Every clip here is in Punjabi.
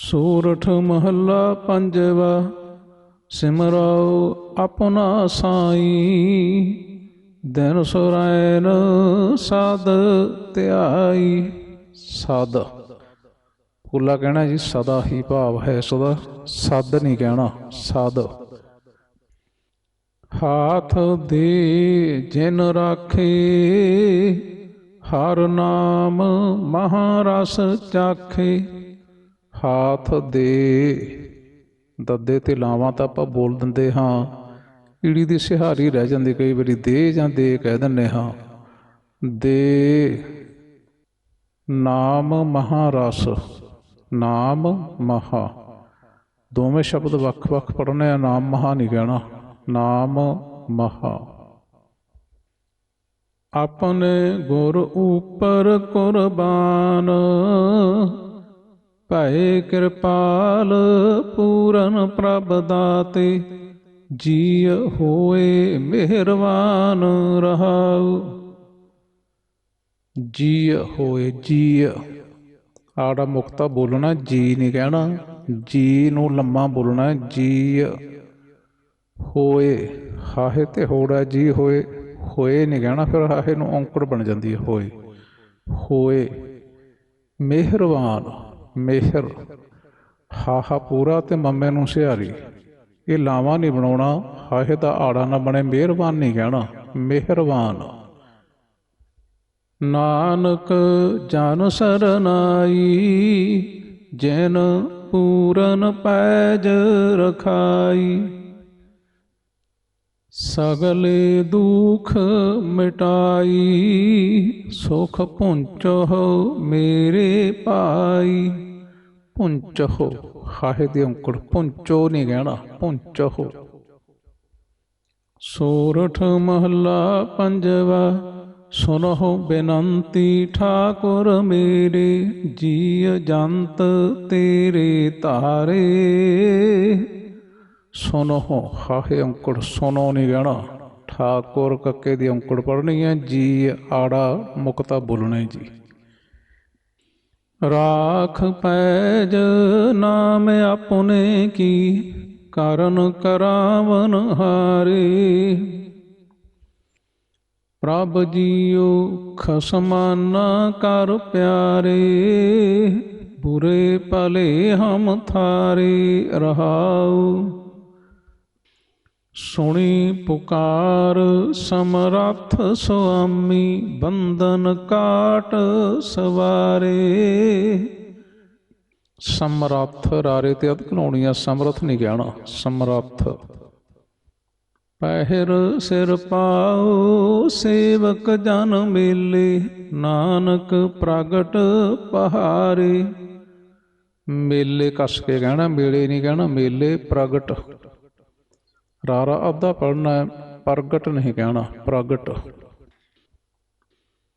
ਸੂਰਠ ਮਹੱਲਾ ਪੰਜਵਾ, ਸਿਮਰਾਓ ਆਪਣਾ ਸਾਈ। ਦਿਨ ਸੁਰੈਨ ਸਦ ਧਿਆਈ। ਸਦ ਪੂਲਾ ਕਹਿਣਾ ਜੀ, ਸਦਾ ਹੀ ਭਾਵ ਹੈ ਸਦਾ, ਸਦ ਨਹੀਂ ਕਹਿਣਾ, ਸਦ। ਹਾਥ ਦੇ ਜਿਨ ਰਾਖੇ, ਹਰ ਨਾਮ ਮਹਾਰਸ ਚਾਖੇ। ਹਾਥ ਦੇ। ਦੱਦੇ ਤੇ ਲਾਵਾਂ ਤਾਂ ਆਪਾਂ ਬੋਲ ਦਿੰਦੇ ਹਾਂ। ਈੜੀ ਦੀ ਸਿਹਾਰੀ ਰਹਿ ਜਾਂਦੀ, ਕਈ ਵਾਰੀ ਦੇ ਜਾਂ ਦੇ ਕਹਿ ਦਿੰਨੇ ਹਾਂ। ਦੇ ਨਾਮ ਮਹਾਰਸ ਨਾਮ ਮਹਾ। ਦੋਵੇਂ ਸ਼ਬਦ ਵੱਖ-ਵੱਖ ਪੜ੍ਹਨੇ ਆ, ਨਾਮ ਮਹਾ ਨਹੀਂ ਕਹਿਣਾ, ਨਾਮ ਮਹਾ। ਆਪਣੇ ਗੁਰ ਉਪਰ ਕੁਰਬਾਨ ਭਏ ਕਿਰਪਾਲ ਪੂਰਨ ਪ੍ਰਭ ਦਾਤੇ ਜੀ ਹੋਏ ਮਿਹਰਬਾਨ ਰਹਾਉ। ਜੀ ਹੋਏ ਜੀ ਆੜਾ ਮੁਕਤਾ ਬੋਲਣਾ, ਜੀ ਨਹੀਂ ਕਹਿਣਾ। ਜੀ ਨੂੰ ਲੰਮਾ ਬੋਲਣਾ ਜੀ ਹੋਏ, ਹਾਹੇ ਤੇ ਹੋੜਾ ਜੀ ਹੋਏ। ਹੋਏ ਨਹੀਂ ਕਹਿਣਾ, ਫਿਰ ਹਾਹੇ ਨੂੰ ਔਂਕੜ ਬਣ ਜਾਂਦੀ ਹੈ, ਹੋਏ। ਹੋਏ, ਮਿਹਰਬਾਨ। ਮਿਹਰ, ਹਾਹਾ ਪੂਰਾ ਤੇ ਮੰਮੇ ਨੂੰ ਸਿਹਾਰੀ। ਇਹ ਲਾਵਾ ਨਹੀਂ ਬਣਾਉਣਾ ਹਾਹੇ ਦਾ ਆੜਾ ਨਾ ਬਣੇ, ਮਿਹਰਬਾਨ ਨਹੀਂ ਕਹਿਣਾ, ਮਿਹਰਬਾਨ। ਨਾਨਕ ਜਨ ਸਰਨਾਈ, ਜਿਨ ਪੂਰਨ ਪੈਜ ਰਖਾਈ। ਸਗਲੇ ਦੁਖ ਮਿਟਾਈ, ਸੁਖ ਪੁੰਚੋ ਮੇਰੇ ਪਾਈ। ਪੁੰਚੋ ਹਾਹੇ ਦੇ ਅੰਕੜ ਪੁੰਚੋ ਨਹੀਂ ਕਹਿਣਾ ਪੁੰਚੋ ਸੋਰਠ ਮਹੱਲਾ ਪੰਜਵਾ, ਸੁਨਹੁ ਬੇਨੰਤੀ ਠਾਕੁਰ ਮੇਰੇ ਜੀ ਜੰਤ ਤੇਰੇ ਧਾਰੇ। ਸੁਨੋ ਹਾਹੇ ਅੰਕੜ ਸੁਨੋ ਨਹੀਂ ਕਹਿਣਾ ਠਾਕੁਰ ਕੱਕੇ ਦੀ ਅੰਕੜ ਪੜਨੀ ਹੈ ਜੀ ਆੜਾ ਮੁਕਤਾ ਬੋਲਣਾ ਜੀ। ਰਾਖ ਪੈਜ ਨਾਮ ਆਪਣੇ ਕੀ, ਕਰਨ ਕਰਾਵਨ ਹਾਰੇ। ਪ੍ਰਭ ਜੀਓ ਖਸਮਾਨਾ ਕਰ ਪਿਆਰੇ, ਬੁਰੇ ਭਲੇ ਹਮ ਥਾਰੇ ਰਹਾਉ। ਸੁਣੀ ਪੁਕਾਰ, ਸਮਰੱਥ ਸੁਆਮੀ, ਬੰਧਨ ਕਾਟ ਸਵਾਰੇ। ਸਮਰੱਥ, ਰਾਰੇ ਤੇ ਅਧ ਘਲਾਉਣੀਆਂ ਸਮਰੱਥ ਨਹੀਂ ਕਹਿਣਾ, ਸਮਰੱਥ। ਪਹਿਰ ਸਿਰ ਪਾਉ ਸੇਵਕ ਜਨ ਮੇਲੇ, ਨਾਨਕ ਪ੍ਰਗਟ ਪਹਾਰੇ। ਮੇਲੇ ਕਸ ਕੇ ਕਹਿਣਾ, ਮੇਲੇ ਨਹੀਂ ਕਹਿਣਾ, ਮੇਲੇ ਪ੍ਰਗਟ। ਰਾਰਾ ਅੱਧਾ ਪੜਨਾ ਹੈ, ਪ੍ਰਗਟ ਨਹੀਂ ਕਹਿਣਾ, ਪ੍ਰਗਟ।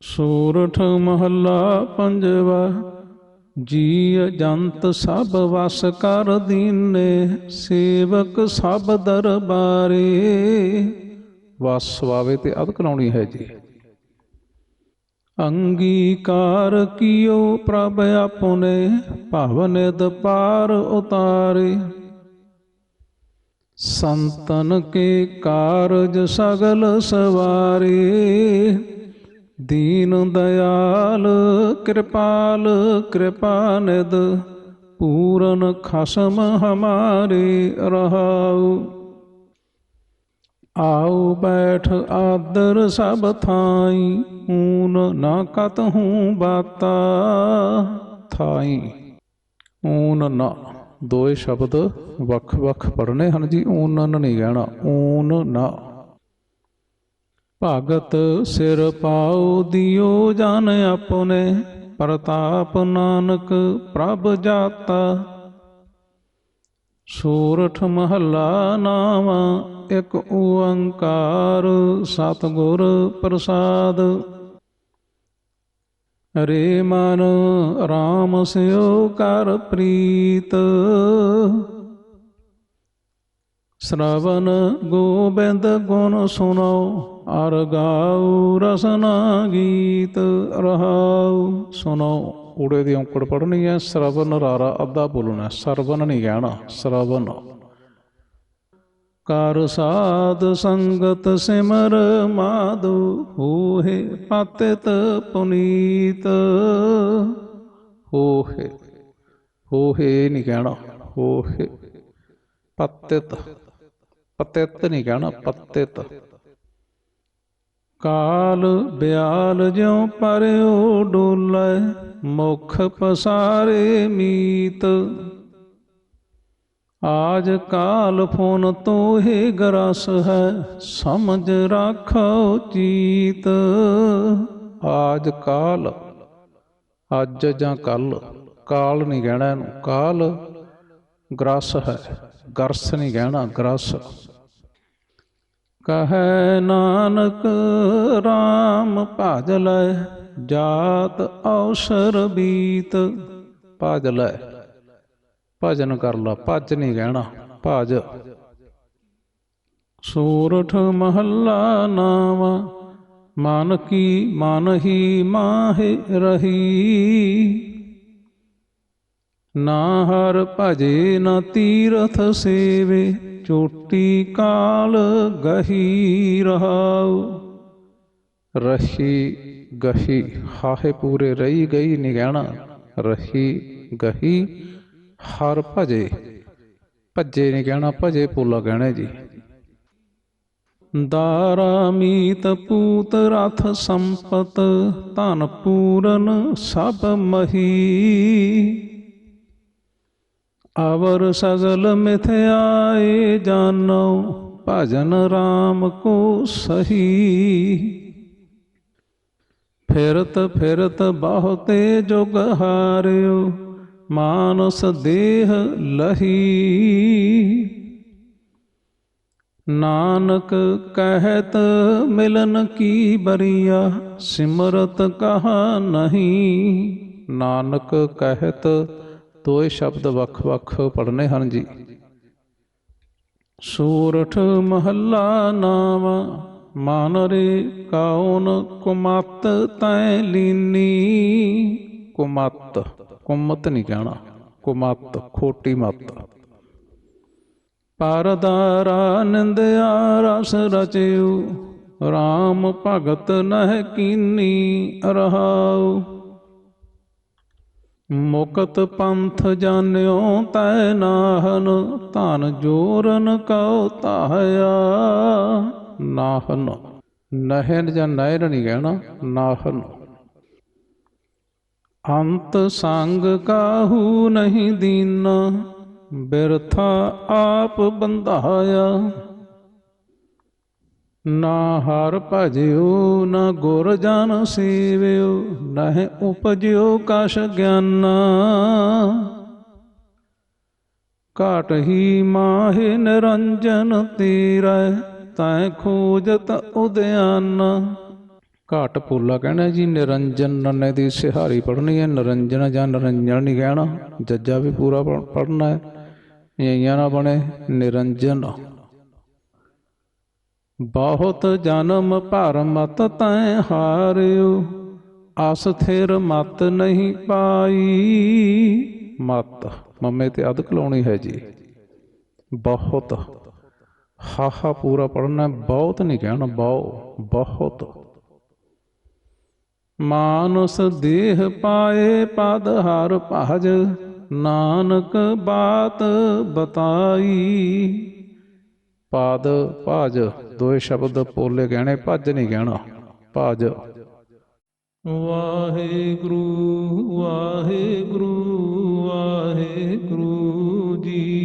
ਸੂਰਠ ਮਹੱਲਾ ਪੰਜਵਾ ਜੀ ਜੰਤ ਸਭ ਵਸ ਕਰ ਦੀਨੇ, ਸੇਵਕ ਸਭ ਦਰਬਾਰੇ। ਵਸ ਵਾਵੇ ਤੇ ਅਧ ਕਲਾਉਣੀ ਹੈ ਜੀ। ਅੰਗੀਕਾਰ ਕੀਓ ਪ੍ਰਭ ਆਪਨੇ ਭਵਨ ਦਪਾਰ ਉਤਾਰੇ। ਸੰਤਨ ਕੇ ਕਾਰਜ ਸਗਲ ਸਵਾਰੇ। ਦੀਨ ਦਇਆਲ, ਕਿਰਪਾਲ, ਕਿਰਪਾ ਨਿਦ ਪੂਰਨ ਖਸਮ ਹਮਾਰੇ ਰਹਾਉ। ਆਉ ਬੈਠ ਆਦਰ ਸਭ ਥਾਈ, ਊਨ ਨਾ ਕਤ ਹੂੰ ਬਾਤਾ ਥਾਈ। ਊਨ ਨਾ ਦੋਏ ਸ਼ਬਦ ਵੱਖ-ਵੱਖ ਪੜਨੇ ਹਨ ਜੀ ਊਨਨ ਨਹੀਂ ਕਹਿਣਾ ਊਨ ਨਾ। ਭਗਤ ਸਿਰ ਪਾਉ ਦਿਓ ਜਨ ਆਪਨੇ ਪ੍ਰਤਾਪ ਨਾਨਕ ਪ੍ਰਭ ਜਾਤਾ। ਸੂਰਠ ਮਹੱਲਾ ਨਾਮ ਇੱਕ ਓੰਕਾਰ ਸਤਿਗੁਰ ਪ੍ਰਸਾਦ। ਰੇ ਮਨ RAM ਸਿਓ ਕਰ ਪ੍ਰੀਤ। ਸ਼ਰਵਨ ਗੋਬਿੰਦ ਗੁਣ ਸੁਨੋ ਅਰ ਗਾਉ ਰਸਨਾ ਗੀਤ ਰਹਾਉ। ਸੁਨੋ ਊੜੇ ਦੀ ਔਂਕੜ ਪੜਨੀ ਹੈ ਸ਼ਰਵਨ ਰਾਰਾ ਅੱਧਾ ਬੋਲਣਾ ਹੈ, ਸਰਵਨ ਨਹੀਂ ਕਹਿਣਾ ਸ਼ਰਵਨ। ਕਰ ਸਾਧ ਸੰਗਤ ਸਿਮਰ ਮਾਧੋ ਹੋਏ ਪਤਿਤ ਪੁਨੀਤ। ਹੋਏ ਹੋਏ ਨਹੀਂ ਕਹਿਣਾ ਹੋਏ ਪਤਿਤ ਪਤਿਤ ਨਹੀਂ ਕਹਿਣਾ, ਪਤਿਤ। ਕਾਲ ਬਿਆਲ ਜਿਉ ਪਰਿਓ ਡੋਲੇ, ਮੁਖ ਪਸਾਰੇ ਮੀਤ। ਆਜ ਕਾਲ ਫੋਨ ਤੋਹੇ ਗਰਸ ਹੈ, ਸਮਝ ਰਾਖੋ ਚੀਤ। ਆਜ ਕਾਲ, ਅੱਜ ਜਾਂ ਕੱਲ, ਕਾਲ ਨਹੀਂ ਕਹਿਣਾ ਇਹਨੂੰ, ਕਾਲ ਗਰਸ ਹੈ, ਗਰਸ ਨਹੀਂ ਕਹਿਣਾ ਗਰਸ। ਕਹੈ ਨਾਨਕ RAM ਭਜ ਲੈ, ਜਾਤ ਔਸਰ ਬੀਤ, ਭਜ ਲੈ। ਭਜਨ ਕਰ ਲਾ, ਭਜ ਨਹੀਂ ਕਹਿਣਾ ਭਜ। ਸੂਰਠ ਮਹੱਲਾ ਨਾਵਾ, ਮਨ ਕੀ ਮਨ ਹੀ ਮਾਹਿ ਰਹੀ। ਨਾ ਹਰ ਭਜੇ, ਨਾ ਤੀਰਥ ਸੇਵੇ, ਚੋਟੀ ਕਾਲ ਗਹੀ ਰਹਾਉ। ਰਹੀ ਗਹੀ, ਹਾਹੇ ਪੂਰੇ, ਰਹੀ ਗਈ ਨਹੀਂ ਕਹਿਣਾ ਰਹੀ ਗਹੀ ਹਰ ਭਜੇ। ਭੱਜੇ ਨਹੀਂ ਕਹਿਣਾ, ਭਜੇ ਪੋਲਾ ਕਹਿਣਾ ਜੀ। ਦਾਰਾ ਮੀਤ ਪੂਤ ਰਥ ਸੰਪਤ, ਧਨ ਪੂਰਨ ਸਭ ਮਹੀ। ਆਵਰ ਸਗਲ ਮਿਥਿਆਏ ਜਾਨੋ, ਭਜਨ RAM ਕੋ ਸਹੀ। ਫਿਰਤ ਫਿਰਤ ਬਹੁਤੇ ਜੁਗ ਹਾਰਿਓ ਮਾਨਸ ਦੇਹ ਲਹੀ। ਨਾਨਕ ਕਹਿਤ ਮਿਲਨ ਕੀ ਬਰੀਆ, ਸਿਮਰਤ ਕਹਾ ਨਹੀਂ। ਨਾਨਕ ਕਹਿਤ ਦੋਏ ਸ਼ਬਦ ਵੱਖ-ਵੱਖ ਪੜਨੇ ਹਨ ਜੀ। ਸੂਰਠ ਮਹੱਲਾ ਨਾਮ, ਮਨ ਰੇ ਕੌਣ ਕੁਮਤ ਤੈ ਲੀਨੀ। ਕੁਮਤ ਕੁਮਤ ਨਹੀਂ ਕਹਿਣਾ ਕੁਮਤ, ਖੋਟੀ ਮਤ। ਪਰਦਾਰਾ ਨਿੰਦਿਆ ਰਸ ਰਚਿਓ RAM ਭਗਤ ਨਹਿ ਕੀਨੀ ਰਹਾਉ। ਮੁਕਤ ਪੰਥ ਜਾਣਿਓ ਤੈ ਨਾਹਨ, ਧਨ ਜੋਰਨ ਕਉ ਤਾਇਆ ਨਾਹਨ ਨਹਿਨ ਜਾਂ ਨਹਿਰ ਨਹੀਂ ਕਹਿਣਾ ਨਾਹਨ। ਅੰਤ ਸੰਗ ਕਾਹੂ ਨਹੀਂ ਦੀਨਾ, ਬਿਰਥਾ ਆਪ ਬੰਧਾਇਆ। ਨਾ ਹਰ ਭਜਿਓ, ਨਾ ਗੁਰ ਜਨ ਸੇਵਿਓ, ਨਹਿ ਉਪਜਿਓ ਕਛ ਗਿਆਨਾ। ਘਾਟ ਹੀ ਮਾਹਿ ਨਿਰੰਜਨ ਤੇਰਾ, ਤੈ ਖੋਜਤ ਉਦਿਆਨ। ਘਾਟ ਪੋਲਾ ਕਹਿਣਾ ਜੀ, ਨਿਰੰਜਨ ਨੰਨੇ ਦੀ ਸਿਹਾਰੀ ਪੜ੍ਹਨੀ ਹੈ, ਨਿਰੰਜਨ ਜਾਂ ਨਿਰੰਜਨ ਨਹੀਂ ਕਹਿਣਾ, ਜੱਜਾ ਵੀ ਪੂਰਾ ਪੜ੍ਹਨਾ ਹੈ ਯਈਆਂ ਨਾ ਬਣੇ, ਨਿਰੰਜਨ। ਬਹੁਤ ਜਨਮ ਭਰ ਮਤ ਤੈ ਹਾਰਿਓ ਅਸ ਥਿਰ ਮਤ ਨਹੀਂ ਪਾਈ। ਮਤ, ਮੰਮੇ ਤੇ ਅਦਕ ਲਾਉਣੀ ਹੈ ਜੀ। ਬਹੁਤ ਹਾਹਾ ਪੂਰਾ ਪੜਨਾ ਬਹੁਤ ਨਹੀਂ ਕਹਿਣਾ, ਬਹੁ, ਬਹੁਤ। ਮਾਨਸ ਦੇਹ ਪਾਏ ਪਦ ਹਰ ਭਜ, ਨਾਨਕ ਬਾਤ ਬਤਾਈ। ਪਾਦ, ਭਾਜ, ਦੋਏ ਸ਼ਬਦ ਪੋਲੇ ਗਹਿਣੇ, ਭੱਜ ਨਹੀਂ ਕਹਿਣਾ ਭਾਜ। ਵਾਹਿਗੁਰੂ ਵਾਹਿਗੁਰੂ ਵਾਹਿਗੁਰੂ ਜੀ